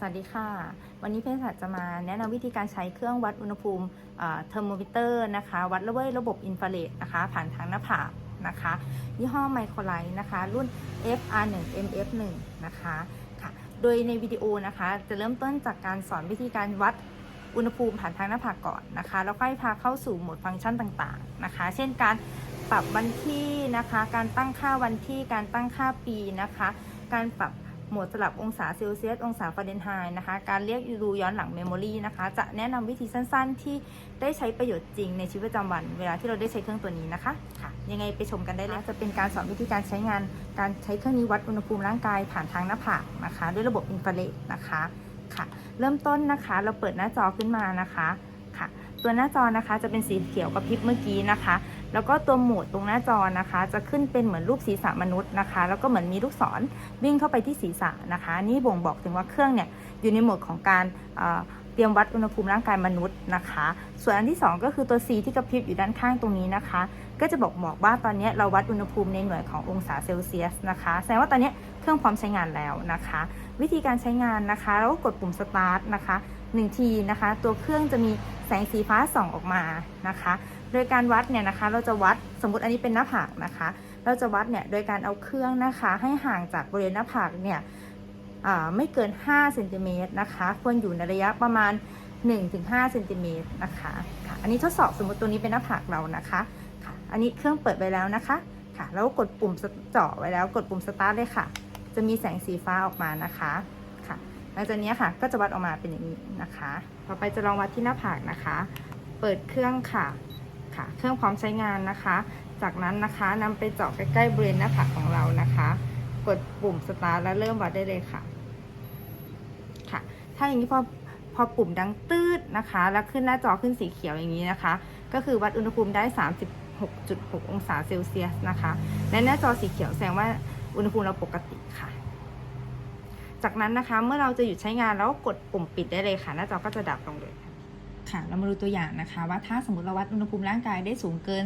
สวัสดีค่ะ วันนี้เภสัชจะมาแนะนำวิธีการใช้เครื่องวัดอุณหภูมิเทอร์โมมิเตอร์นะคะ วัดระเบิดระบบอินฟราเรดนะคะ ผ่านทางหน้าผากนะคะ ยี่ห้อไมโครไลท์นะคะ รุ่น FR1 MF1 นะคะค่ะ โดยในวิดีโอนะคะ จะเริ่มต้นจากการสอนวิธีการวัดอุณหภูมิผ่านทางหน้าผากก่อนนะคะ แล้วค่อยพาเข้าสู่โหมดฟังก์ชันต่างๆนะคะ เช่นการปรับวันที่นะคะ การตั้งค่าวันที่ การตั้งค่าปีนะคะ การปรับ โหมดสลับองศาเซลเซียส องศาฟาเรนไฮต์นะคะ การเรียกดูย้อนหลังเมมโมรีนะคะ จะแนะนำวิธีสั้นๆ ที่ได้ใช้ประโยชน์จริงในชีวิตประจำวัน เวลาที่เราได้ใช้เครื่องตัวนี้นะคะ ค่ะ ยังไงไปชมกันได้เลย จะเป็นการสอนวิธีการใช้งาน การใช้เครื่องนี้วัดอุณหภูมิร่างกายผ่านทางหน้าผากนะคะ ด้วยระบบอินฟราเรดนะคะ ค่ะ เริ่มต้นนะคะ เราเปิดหน้าจอขึ้นมานะคะ ค่ะ ตัวหน้าจอนะคะจะเป็นสีเขียวกับพริบเมื่อกี้นะคะ แล้วก็ตัวโหมดตรงหน้าจอนะคะ จะขึ้นเป็นเหมือนรูปศีรษะมนุษย์นะคะ แล้วก็เหมือนมีลูกศรวิ่งเข้าไปที่ศีรษะนะคะ นี่บ่งบอกถึงว่าเครื่องเนี่ยอยู่ในโหมดของการเเตรียมวัดอุณหภูมิร่างกายมนุษย์นะคะ ส่วนอันที่ 2 ก็คือตัว C ที่กระพริบอยู่ด้านข้างตรงนี้นะคะ ก็จะบอกบอกว่าตอนนี้เราวัดอุณหภูมิในหน่วยขององศาเซลเซียสนะคะแสดงว่าตอนนี้เครื่องพร้อมใช้งานแล้วนะคะ วิธีการใช้งานนะคะเราก็กดปุ่มสตาร์ทนะคะหนึ่งทีนะคะ ตัวเครื่องจะมีแสงสีฟ้าส่องออกมานะคะ โดยการวัดเนี่ยนะคะ เราจะวัดสมมติอันนี้เป็นหน้าผากนะคะ เราจะวัดเนี่ยโดยการเอาเครื่องนะคะ ให้ห่างจากบริเวณหน้าผากเนี่ยไม่เกิน5เซนติเมตรนะคะ ควรอยู่ในระยะประมาณ 1-5เซนติเมตรนะคะค่ะอันนี้ทดสอบสมมติตัวนี้เป็นหน้าผากเรานะคะค่ะอันนี้เครื่องเปิดไปแล้วนะคะค่ะแล้วกดปุ่มเจาะไว้แล้วกดปุ่มสตาร์ทเลยค่ะ จะมีแสงสีฟ้าออกมานะคะค่ะหลังจากนี้ค่ะก็จะวัดออกมาเป็นอย่างนี้นะคะ ต่อไปจะลองวัดที่หน้าผากนะคะ เปิดเครื่องค่ะ ค่ะ เครื่องพร้อมใช้งานนะคะ จากนั้นนะคะนำไปเจาะใกล้ๆบริเวณหน้าผากของเรานะคะ กดปุ่มสตาร์ทแล้วเริ่มวัดได้เลยค่ะ ค่ะ ถ้าอย่างนี้พอพอปุ่มดังตืดนะคะ แล้วขึ้นหน้าจอขึ้นสีเขียวอย่างนี้นะคะ ก็คือวัดอุณหภูมิได้ 36.6 องศาเซลเซียสนะคะและหน้าจอสีเขียวแสดงว่าอุณหภูมิเราปกติค่ะจากนั้นนะคะเมื่อเราจะหยุดใช้งานแล้วกดปุ่มปิดได้เลยค่ะ หน้าจอก็จะดับลงเลย ค่ะ เรามาดูตัวอย่างนะคะ ว่าถ้าสมมติเราวัดอุณหภูมิร่างกายได้สูงเกิน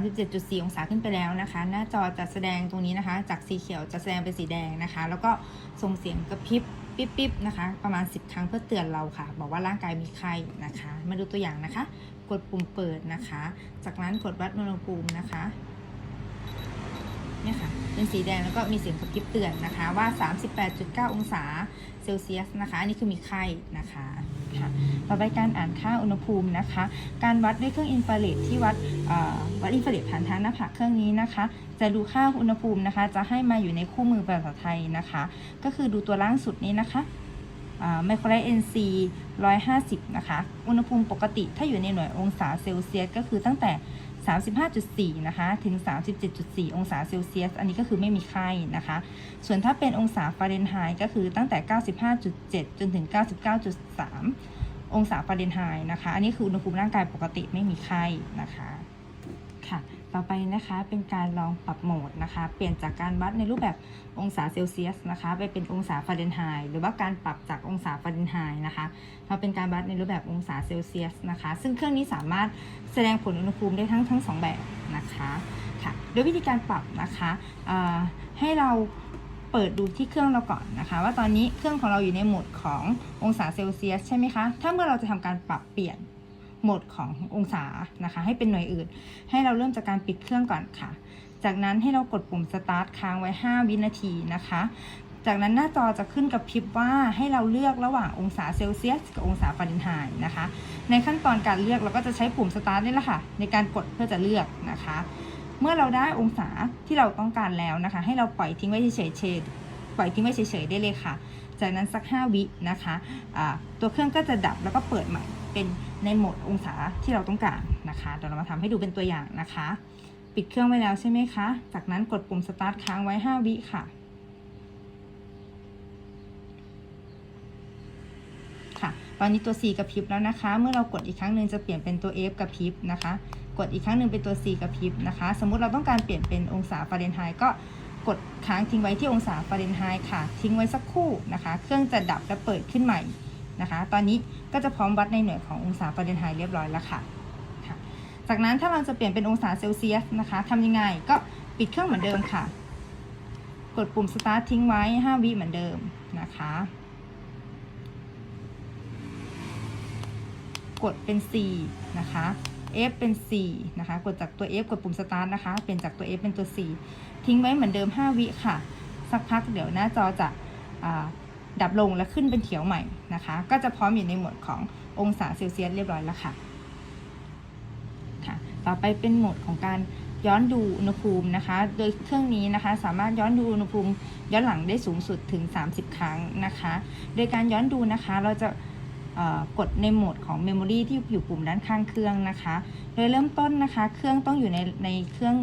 37.4 องศาขึ้นไปแล้วนะคะ หน้าจอจะแสดงตรงนี้นะคะ จากสีเขียวจะแสดงเป็นสีแดงนะคะ แล้วก็ส่งเสียงกระพริบปิ๊บๆนะคะ ประมาณ 10 ครั้งเพื่อเตือนเราค่ะ บอกว่าร่างกายมีไข้นะคะ มาดูตัวอย่างนะคะ กดปุ่มเปิดนะคะ จากนั้นกดวัดอุณหภูมินะคะ เนี่ยค่ะเป็นสีแดงแล้วก็มีเสียงกระพริบเตือนนะคะว่า 38.9 องศาเซลเซียสนะคะอันนี้คือมีไข้นะคะค่ะต่อไปการอ่านค่าอุณหภูมินะคะ การวัดด้วยเครื่องอินฟราเรดที่วัดวัดอินฟราเรดผ่านทางหน้าผากเครื่องนี้นะคะ จะดูค่าอุณหภูมินะคะ จะให้มาอยู่ในคู่มือภาษาไทยนะคะ ก็คือดูตัวล่างสุดนี้นะคะไมโครไลท์ NC 150 นะคะ อุณหภูมิปกติถ้าอยู่ในหน่วยองศาเซลเซียสก็คือตั้งแต่ 35.4 นะคะ ถึง 37.4 องศาเซลเซียส อันนี้ก็คือไม่มีไข้นะคะ ส่วนถ้าเป็นองศาฟาเรนไฮต์ก็คือตั้งแต่ 95.7 จนถึง 99.3 องศาฟาเรนไฮต์นะคะ อันนี้คืออุณหภูมิร่างกายปกติไม่มีไข้นะคะ ค่ะ ต่อไปนะคะเป็นการลองปรับโหมดนะคะ เปลี่ยนจากการวัดในรูปแบบองศาเซลเซียสนะคะ ไปเป็นองศาฟาเรนไฮต์หรือว่าการปรับจากองศาฟาเรนไฮต์นะคะมาเป็นการวัดในรูปแบบองศาเซลเซียสนะคะ ซึ่งเครื่องนี้สามารถแสดงผลอุณหภูมิได้ทั้งทั้งสองแบบนะคะค่ะโดยวิธีการปรับนะคะให้เราเปิดดูที่เครื่องเราก่อนนะคะ ว่าตอนนี้เครื่องของเราอยู่ในโหมดขององศาเซลเซียสใช่ไหมคะ ถ้าเมื่อเราจะทำการปรับเปลี่ยน โหมดขององศานะคะ ให้เป็นหน่วยอื่น ให้เราเริ่มจากการปิดเครื่องก่อนค่ะ จากนั้นให้เรากดปุ่ม start ค้างไว้ 5 วินาทีนะคะ จากนั้นหน้าจอจะขึ้นกับพริบว่าให้เราเลือกระหว่างองศาเซลเซียสกับองศาฟาเรนไฮต์นะคะ ในขั้นตอนการเลือกเราก็จะใช้ปุ่ม start นี่แหละค่ะ ในการกดเพื่อจะเลือกนะคะ เมื่อเราได้องศาที่เราต้องการแล้วนะคะ ให้เราปล่อยทิ้งไว้เฉยๆปล่อยทิ้งไว้เฉยๆได้เลยค่ะจากนั้นสัก 5 วินะคะะตัวเครื่องก็จะดับแล้วก็เปิดใหม่ เป็นในโหมดองศาที่เราต้องการนะคะเดี๋ยวเรามาทำให้ดูเป็นตัวอย่างนะคะ ปิดเครื่องไว้แล้วใช่ไหมคะ จากนั้นกดปุ่ม start ค้างไว้ 5 วิค่ะค่ะตอนนี้ตัว C กระพริบแล้วนะคะ เมื่อเรากดอีกครั้งหนึ่งจะเปลี่ยนเป็นตัว F กระพริบนะคะ กดอีกครั้งหนึ่งเป็นตัว C กระพริบนะคะ สมมุติเราต้องการเปลี่ยนเป็นองศาฟาเรนไฮต์ก็กดค้างทิ้งไว้ที่องศาฟาเรนไฮต์ค่ะ ทิ้งไว้สักครู่นะคะ เครื่องจะดับและเปิดขึ้นใหม่ นะคะ ตอนนี้ก็จะพร้อมวัดในหน่วยขององศาฟาเรนไฮต์เรียบร้อยแล้วค่ะ จากนั้นถ้าเราจะเปลี่ยนเป็นองศาเซลเซียสนะคะทำยังไงก็ปิดเครื่องเหมือนเดิมค่ะ กดปุ่ม start ทิ้งไว้ 5 วิเหมือนเดิมนะคะ กดเป็น C นะคะ F เป็น C นะคะ กดจากตัว F กดปุ่ม start นะคะ เปลี่ยนจากตัว F เป็นตัว C ทิ้งไว้เหมือนเดิม 5 วิค่ะ สักพักเดี๋ยวหน้าจอจะ ดับลงและขึ้นเป็นเขียวใหม่นะคะ ก็จะพร้อมอยู่ในโหมดขององศาเซลเซียสเรียบร้อยแล้วค่ะค่ะ ต่อไปเป็นโหมดของการย้อนดูอุณหภูมินะคะ โดยเครื่องนี้นะคะสามารถย้อนดูอุณหภูมิย้อนหลังได้สูงสุดถึง 30 ครั้งนะคะ โดยการย้อนดูนะคะเราจะกดในโหมดของ Memory ที่อยู่ปุ่มด้านข้างเครื่องนะคะ โดยเริ่มต้นนะคะ เครื่องต้องอยู่ในในเครื่อง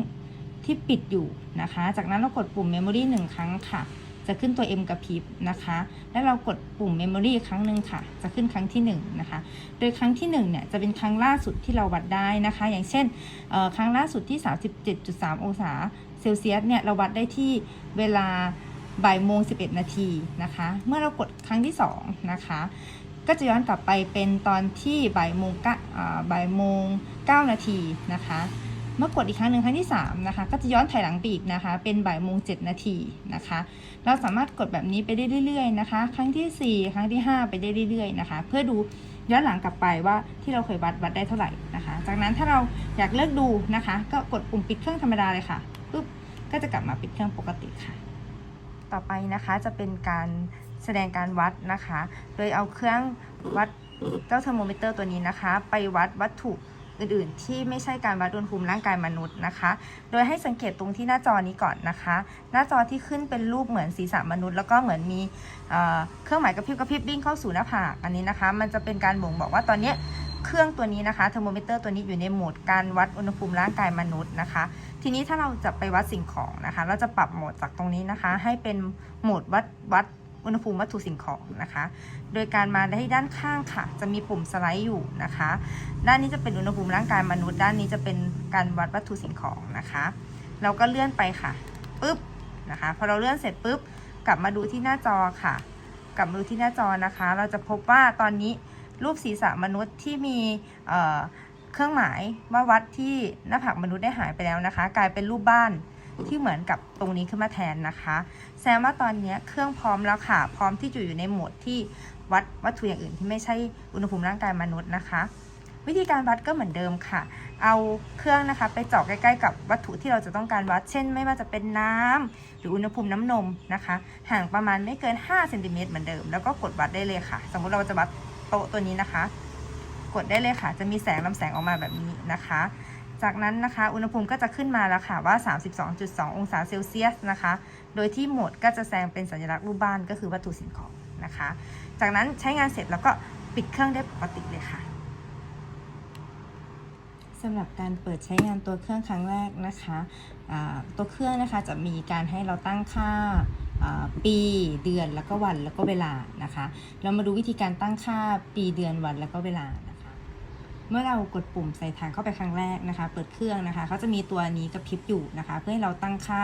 ที่ปิดอยู่นะคะ จากนั้นเรากดปุ่ม Memory หนึ่งครั้งค่ะ จะขึ้นตัว M กระพริบนะคะ แล้วเรากดปุ่ม Memory ครั้งหนึ่งค่ะ จะขึ้นครั้งที่1นะคะ โดยครั้งที่1เนี่ยจะเป็นครั้งล่าสุดที่เราวัดได้นะคะ อย่างเช่นครั้งล่าสุดที่ 37.3 องศาเซลเซียสเนี่ยเราวัดได้ที่เวลาบ่ายโมง11 นาทีนะคะ เมื่อเรากดครั้งที่2นะคะก็จะย้อนกลับไปเป็นตอนที่บ่ายโมงกะอ่าบ่ายโมง9นาทีนะคะ เมื่อกดอีกครั้งหนึ่งครั้งที่3นะคะ ก็จะย้อนถอยหลังไปอีกนะคะ เป็นบ่ายโมง7นาทีนะคะ เราสามารถกดแบบนี้ไปได้เรื่อยๆนะคะ ครั้งทีสี่ 4 ครั้งที่ 5 ไปได้เรื่อยๆนะคะ เพื่อดูย้อนหลังกลับไปว่าที่เราเคยวัดวัดได้เท่าไหร่นะคะ จากนั้นถ้าเราอยากเลิกดูนะคะ ก็กดปุ่มปิดเครื่องธรรมดาเลยค่ะปุ๊บก็จะกลับมาปิดเครื่องปกติค่ะ ต่อไปนะคะจะเป็นการแสดงการวัดนะคะ โดยเอาเครื่องวัดเจ้าเทอร์โมมิเตอร์ตัวนี้นะคะ ไปวัดวัตถุ อื่นๆ ที่ไม่ใช่การวัดอุณหภูมิร่างกายมนุษย์นะคะ โดยให้สังเกตตรงที่หน้าจอนี้ก่อนนะคะ หน้าจอที่ขึ้นเป็นรูปเหมือนศีรษะมนุษย์ แล้วก็เหมือนมีเเครื่องหมายกระพริบกระพริบวิ่งเข้าสู่หน้าผากอันนี้นะคะ มันจะเป็นการบ่งบอกว่าตอนนี้เครื่องตัวนี้นะคะเทอร์โมมิเตอร์ตัวนี้อยู่ในโหมดการวัดอุณหภูมิร่างกายมนุษย์นะคะ ทีนี้ถ้าเราจะไปวัดสิ่งของนะคะ เราจะปรับโหมดจากตรงนี้นะคะ ให้เป็นโหมดวัดวัด อุณหภูมิวัตถุสิ่งของนะคะ โดยการมาที่ด้านข้างค่ะ จะมีปุ่มสไลด์อยู่นะคะ ด้านนี้จะเป็นอุณหภูมิร่างกายมนุษย์ด้านนี้จะเป็นการวัดวัตถุสิ่งของนะคะ เราก็เลื่อนไปค่ะปุ๊บนะคะพอเราเลื่อนเสร็จปุ๊บกลับมาดูที่หน้าจอค่ะ กลับมาดูที่หน้าจอนะคะ เราจะพบว่าตอนนี้รูปศีรษะมนุษย์ที่มีเเครื่องหมายว่าวัดที่หน้าผากมนุษย์ได้หายไปแล้วนะคะ กลายเป็นรูปบ้าน ที่เหมือนกับตรงนี้ขึ้นมาแทนนะคะ แสดงว่าตอนนี้เครื่องพร้อมแล้วค่ะ พร้อมที่จะอยู่ในโหมดที่วัดวัตถุอย่างอื่นที่ไม่ใช่อุณหภูมิร่างกายมนุษย์นะคะ วิธีการวัดก็เหมือนเดิมค่ะ เอาเครื่องนะคะไปเจาะใกล้ๆกับวัตถุที่เราจะต้องการวัด เช่น ไม่ว่าจะเป็นน้ำหรืออุณหภูมิน้ำนมนะคะ ห่างประมาณไม่เกิน5เซนติเมตรเหมือนเดิม แล้วก็กดวัดได้เลยค่ะ สมมุติเราจะวัดโต๊ะตัวนี้นะคะ กดได้เลยค่ะ จะมีแสงลำแสงออกมาแบบนี้นะคะ จากนั้นนะคะ อุณหภูมิก็จะขึ้นมาแล้วค่ะว่า 32.2 องศาเซลเซียสนะคะ โดยที่โหมดก็จะแสดงเป็นสัญลักษณ์รูปบ้านก็คือวัตถุสิ่งของนะคะ จากนั้นใช้งานเสร็จแล้วก็ปิดเครื่องได้ปกติเลยค่ะสำหรับการเปิดใช้งานตัวเครื่องครั้งแรกนะคะตัวเครื่องนะคะจะมีการให้เราตั้งค่าอ่าปีเดือนแล้วก็วันแล้วก็เวลานะคะ เรามาดูวิธีการตั้งค่าปีเดือนวันแล้วก็เวลานะคะ เมื่อเรากดปุ่มใส่ฐานเข้าไปครั้งแรกนะคะ เปิดเครื่องนะคะเขาจะมีตัวนี้กระพริบอยู่นะคะ เพื่อให้เราตั้งค่า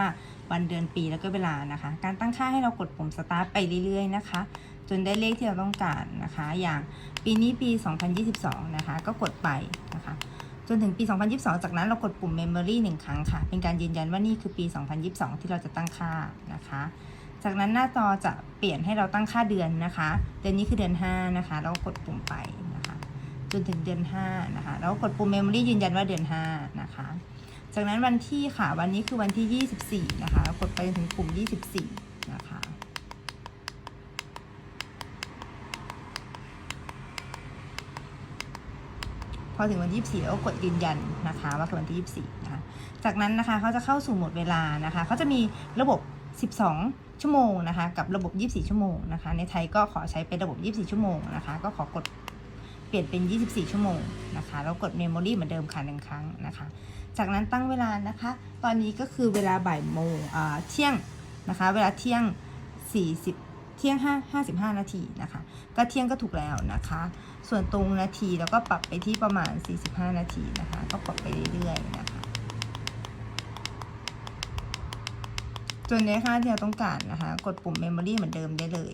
วันเดือนปีแล้วก็เวลานะคะ การตั้งค่าให้เรากดปุ่มสตาร์ทไปเรื่อยๆนะคะ จนได้เลขที่เราต้องการนะคะ อย่างปีนี้ปี 2022 นะคะ ก็กดไปนะคะ จนถึงปี 2022 จากนั้นเรากดปุ่ม Memory หนึ่งครั้งค่ะ เป็นการยืนยันว่านี่คือปี 2022 ที่เราจะตั้งค่านะคะ จากนั้นหน้าจอจะเปลี่ยนให้เราตั้งค่าเดือนนะคะ เดือนนี้คือเดือน 5 นะคะแล้วกดปุ่มไป จนถึงเดือน5นะคะ แล้วกดปุ่ม Memory ยืนยันว่าเดือน5นะคะ จากนั้นวันที่ค่ะวันนี้คือวันที่ 24 นะคะแล้วกดไปจนถึงปุ่ม 24 นะคะพอถึงวันที่24แล้วก็กดยืนยันนะคะ ว่าคือวันที่24นะคะ จากนั้นนะคะเขาจะเข้าสู่โหมดเวลานะคะเขาจะมีระบบ 12 ชั่วโมงนะคะ กับระบบ 24 ชั่วโมงนะคะ ในไทยก็ขอใช้เป็นระบบ 24 ชั่วโมงนะคะ ก็ขอกด ปลี่ยนเป็น 24 ชั่วโมงนะคะแล้วกด Memory เหมือนเดิมค่ะหนึ่งครั้งนะคะ จากนั้นตั้งเวลานะคะ ตอนนี้ก็คือเวลาบ่ายโมงเที่ยงนะคะ เวลาเที่ยง 40 เที่ยง 5 55 นาทีนะคะ ก็เที่ยงก็ถูกแล้วนะคะ ส่วนตรงนาทีแล้วก็ปรับไปที่ประมาณ 45 นาทีนะคะ ก็ปรับไปเรื่อยๆนะคะจนได้ค่าที่เราต้องการนะคะ กดปุ่ม Memory เหมือนเดิมได้เลย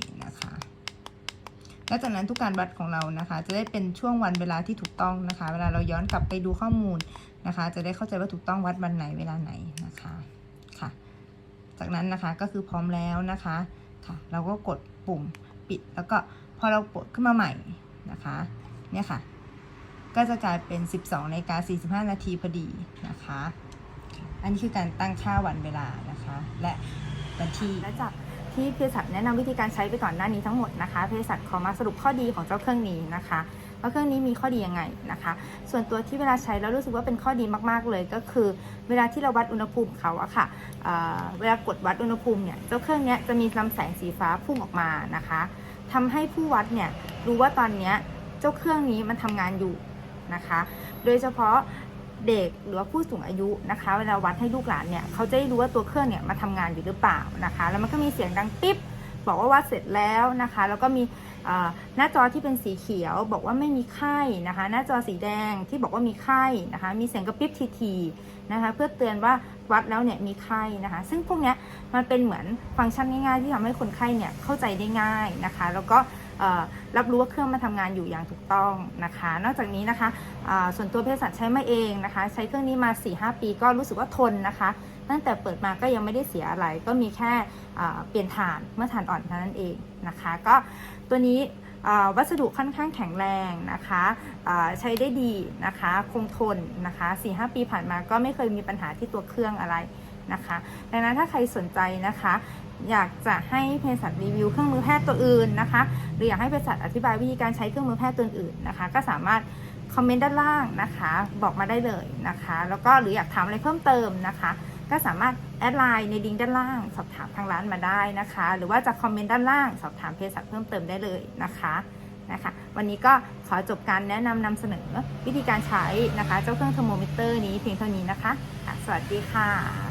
และจากนั้นทุกการวัดของเรานะคะ จะได้เป็นช่วงวันเวลาที่ถูกต้องนะคะ เวลาเราย้อนกลับไปดูข้อมูลนะคะ จะได้เข้าใจว่าถูกต้องวัดวันไหนเวลาไหนนะคะค่ะ จากนั้นนะคะก็คือพร้อมแล้วนะคะค่ะ เราก็กดปุ่มปิด แล้วก็พอเราปดขึ้นมาใหม่นะคะเนี่ยค่ะ ก็จะกลายเป็น 12นาฬิกา45 นาทีพอดีนะคะ อันนี้คือการตั้งค่าวันเวลานะคะ และวันที่และจาก ที่เภสัชแนะนำวิธีการใช้ไปก่อนหน้านี้ทั้งหมดนะคะเภสัชขอมาสรุปข้อดีของเจ้าเครื่องนี้นะคะว่าเครื่องนี้มีข้อดียังไงนะคะ ส่วนตัวที่เวลาใช้แล้วรู้สึกว่าเป็นข้อดีมากๆเลยก็คือ เวลาที่เราวัดอุณหภูมิเขาอะค่ะเเวลากดวัดอุณหภูมิเนี่ยเจ้าเครื่องนี้จะมีลำแสงสีฟ้าพุ่งออกมานะคะทำให้ผู้วัดเนี่ยรู้ว่าตอนนี้เจ้าเครื่องนี้มันทำงานอยู่นะคะ โดยเฉพาะ เด็กหรือว่าผู้สูงอายุนะคะ เวลาวัดให้ลูกหลานเนี่ยเขาจะได้รู้ว่าตัวเครื่องเนี่ยมาทำงานอยู่หรือเปล่านะคะ แล้วมันก็มีเสียงดังปิ๊บบอกว่าวัดเสร็จแล้วนะคะ แล้วก็มีหน้าจอที่เป็นสีเขียว บอกว่าไม่มีไข้นะคะ หน้าจอสีแดงที่บอกว่ามีไข้นะคะ มีเสียงกระพริบทีๆนะคะ เพื่อเตือนว่าวัดแล้วเนี่ยมีไข้นะคะ ซึ่งพวกนี้มันเป็นเหมือนฟังก์ชันง่ายๆ ที่ทำให้คนไข้เนี่ยเข้าใจได้ง่ายนะคะ แล้วก็ รับรู้ว่าเครื่องมาทำงานอยู่อย่างถูกต้องนะคะ นอกจากนี้นะคะส่วนตัวเภสัชใช้มาเองนะคะ ใช้เครื่องนี้มา 4-5 ปีก็รู้สึกว่าทนนะคะ ตั้งแต่เปิดมาก็ยังไม่ได้เสียอะไร ก็มีแค่เปลี่ยนถ่านเมื่อถ่านอ่อนเท่านั้นเองนะคะ ก็ตัวนี้วัสดุค่อนข้างแข็งแรงนะคะใช้ได้ดีนะคะคงทนนะคะ 4-5 ปีผ่านมาก็ไม่เคยมีปัญหาที่ตัวเครื่องอะไรนะคะ ดังนั้นถ้าใครสนใจนะคะ อยากจะให้เภสัชรีวิวเครื่องมือแพทย์ตัวอื่นนะคะ หรืออยากให้เภสัชอธิบายวิธีการใช้เครื่องมือแพทย์ตัวอื่นนะคะ ก็สามารถคอมเมนต์ด้านล่างนะคะ บอกมาได้เลยนะคะ แล้วก็หรืออยากถามอะไรเพิ่มเติมนะคะ ก็สามารถแอดไลน์ในลิงด้านล่างสอบถามทางร้านมาได้นะคะ หรือว่าจะคอมเมนต์ด้านล่างสอบถามเภสัชเพิ่มเติมได้เลยนะคะนะคะวันนี้ก็ขอจบการแนะนำนำเสนอวิธีการใช้นะคะ เจ้าเครื่องเทอร์โมมิเตอร์นี้เพียงเท่านี้นะคะ สวัสดีค่ะ